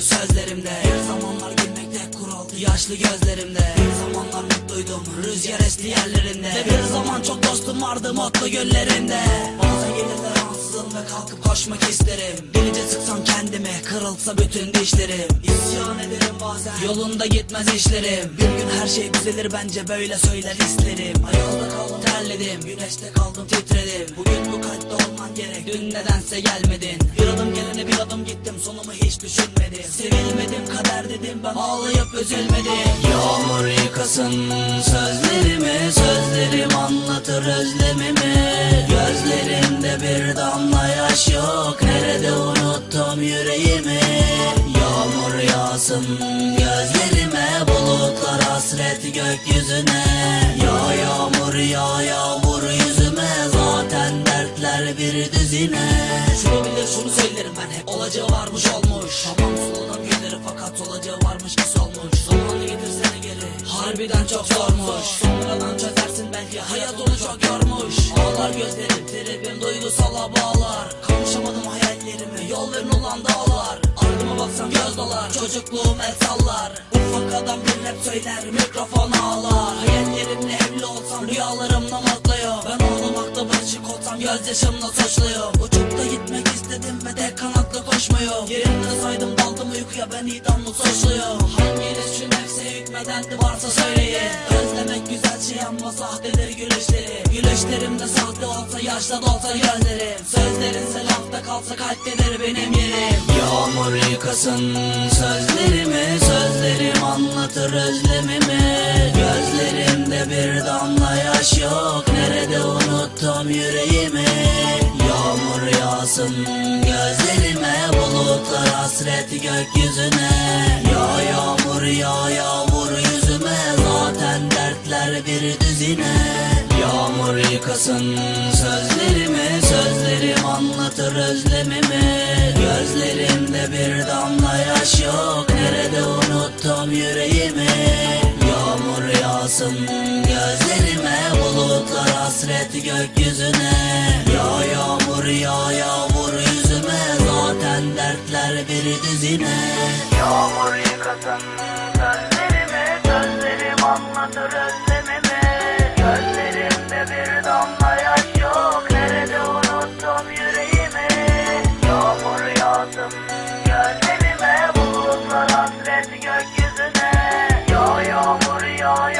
sözlerimde. Bir zamanlar gülmekte kuraldı yaşlı gözlerimde. Bir zamanlar mutluydum. Rüzgar esti yerlerinde. Ve bir zaman çok dostum vardı mutlu günlerimde Bazen gelirler ansızın ve kalkıp koşmak isterim. Delice sıksam kendimi kırılsa bütün dişlerim. İsyan ederim bazen. Yolunda gitmez işlerim. Bir gün her şey düzelir bence böyle söyler isterim. Ayazda kaldım terledim. Güneşte kaldım titredim. Bugün bu kalpte olman gerek. Dün nedense gelmedin. Bir adım gelene bir adım hiç düşünmedim Sevilmedim kader dedim ben. Ağlayıp üzülmedim. Yağmur yıkasın sözlerimi Sözlerim anlatır özlemimi. Gözlerimde bir damla yaş yok Nerede unuttum yüreğimi? Yağmur yağsın gözlerime Bulutlar hasret gökyüzüne. Ya yağmur ya yağmur dertler bir düzine Şunu bilir şunu söylerim ben hep. Olacağı varmış olmuş. Tamam gülleri fakat olacağı varmış ki solmuş. Zamanı getirsene geri. Harbiden çok zormuş. Sonradan çözersin belki hayat onu çok yormuş. Ağlar gözlerim tribim duygusala bağlar. Kavuşamadım hayallerime yol verin ulan dağlar. Ardıma baksam göz dolar çocukluğum el sallar. Ufak adam bir rap söyler mikrofon ağlar gözyaşımla Uçup da gitmek istedim ve tek kanatlı koşmuyorum. Yerimde saydım daldım uykuya ben idamlı suçluyum Hanginiz şu nefse hükmedendi varsa söyleyin. Özlemek güzel şey ama sahtedir gülüşleri Gülüşlerimde sahte olsa yaşta dolsa gözlerim Sözlerinse lafta kalsa kalptedir benim yerim. Yağmur yıkasın sözlerimi Sözlerim anlatır özlemimi. Gözlerimde bir damla yaş yok Nerede unuttum yüreğimi Yağmur yağsın gözlerime Bulutlar hasret gökyüzüne. Ya yağmur ya yağmur yüzüme Zaten dertler bir düzine. Yağmur yıkasın sözlerimi Sözlerim anlatır özlemimi. Gözlerimde bir damla yaş yok Nerede unuttum yüreğimi? Yağmur yağsın düzine Yağmur yıkasın gözlerimi Gözlerim anlatır özlemimi Gözlerimde bir damla yaş yok Nerede unuttum yüreğimi? Yağmur yağsın gözlerime Bulutlar hasret gökyüzüne. Ya yağmur ya, ya